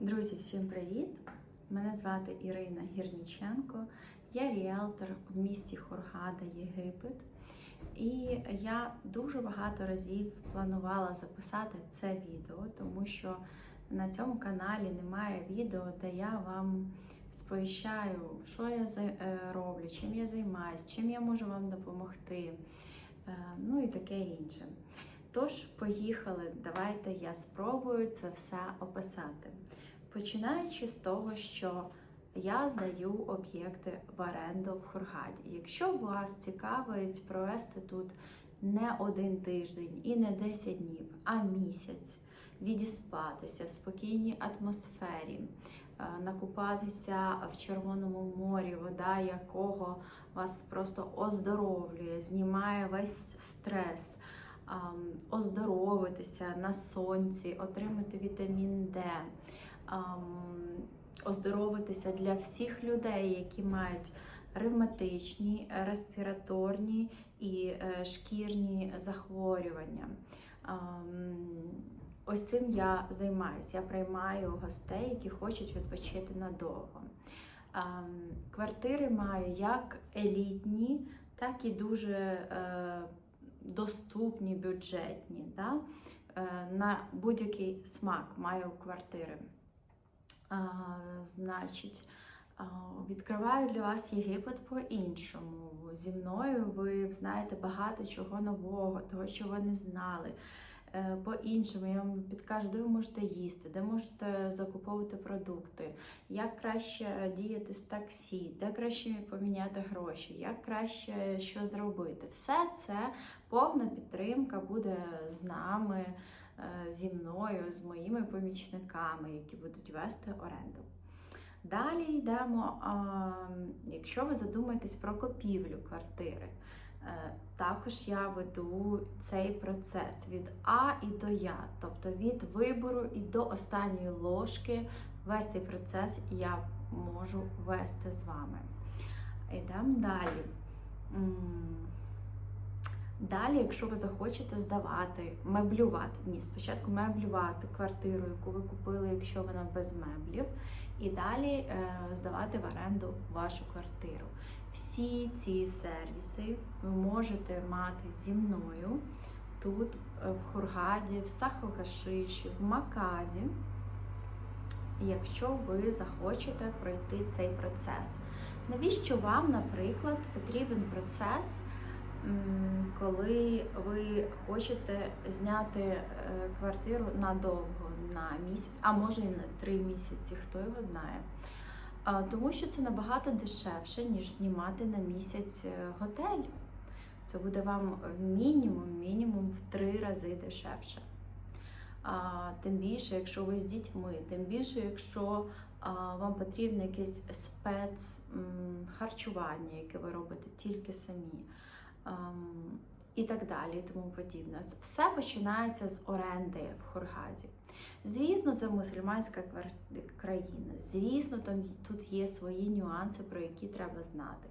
Друзі, всім привіт! Мене звати Ірина Гірніченко. Я ріелтор в місті Хургада, Єгипет. І я дуже багато разів планувала записати це відео, тому що на цьому каналі немає відео, де я вам сповіщаю, що я е, роблю, чим я займаюся, чим я можу вам допомогти, е, ну і таке інше. Тож, поїхали, давайте я спробую це все описати. Починаючи з того, що я здаю об'єкти в оренду в Хургаді. Якщо вас цікавить провести тут не один тиждень і не 10 днів, а місяць, відіспатися в спокійній атмосфері, е, накупатися в Червоному морі, вода якого вас просто оздоровлює, знімає весь стрес оздоровитися на сонці, отримати вітамін Д, оздоровитися для всіх людей, які мають ревматичні, респіраторні і е, шкірні захворювання. Ось цим я займаюся. Я приймаю гостей, які хочуть відпочити надовго. Квартири маю як елітні, так і дуже е, доступні, бюджетні. Да? Е, На будь-який смак маю квартири. А, Значить, відкриваю для вас Єгипет по-іншому. Зі мною ви знаєте багато чого нового, того, що ви не знали. Е, По-іншому я вам підкажу, де ви можете їсти, де можете закуповувати продукти, як краще діяти з таксі, де краще поміняти гроші, як краще що зробити. Все це повна підтримка буде з нами, е, зі мною, з моїми помічниками, які будуть вести оренду. Далі йдемо, якщо ви задумаєтесь про купівлю квартири, також я веду цей процес від А і до Я, тобто від вибору і до останньої ложки. Весь цей процес я можу вести з вами. Йдемо далі. Далі, якщо ви захочете здавати, меблювати, ні, спочатку меблювати квартиру, яку ви купили, якщо вона без меблів, і далі е, здавати в оренду вашу квартиру. Всі ці сервіси ви можете мати зі мною тут, е, в Хургаді, в Сахалкашиші, в Макаді, якщо ви захочете пройти цей процес. Навіщо вам, наприклад, потрібен процес? Коли ви хочете зняти е, квартиру надовго, на місяць, а може і на три місяці, хто його знає. Тому що це набагато дешевше, ніж знімати на місяць е, готель. Це буде вам мінімум, мінімум в три рази дешевше. Тим більше, якщо ви з дітьми, тим більше, якщо вам потрібне якесь спец м, харчування, яке ви робите тільки самі і так далі, і тому подібне. Все починається з оренди в Хургаді. Звісно, це мусульманська країна. Звісно, там тут є свої нюанси, про які треба знати.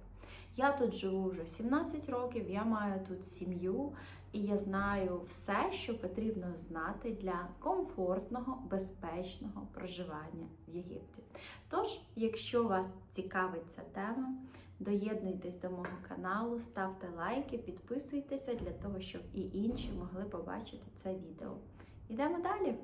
Я тут живу вже 17 років, я маю тут сім'ю, і я знаю все, що потрібно знати для комфортного, безпечного проживання в Єгипті. Тож, якщо вас цікавить ця тема, Доєднуйтесь до мого каналу, ставте лайки, підписуйтеся для того, щоб і інші могли побачити це відео. Йдемо далі.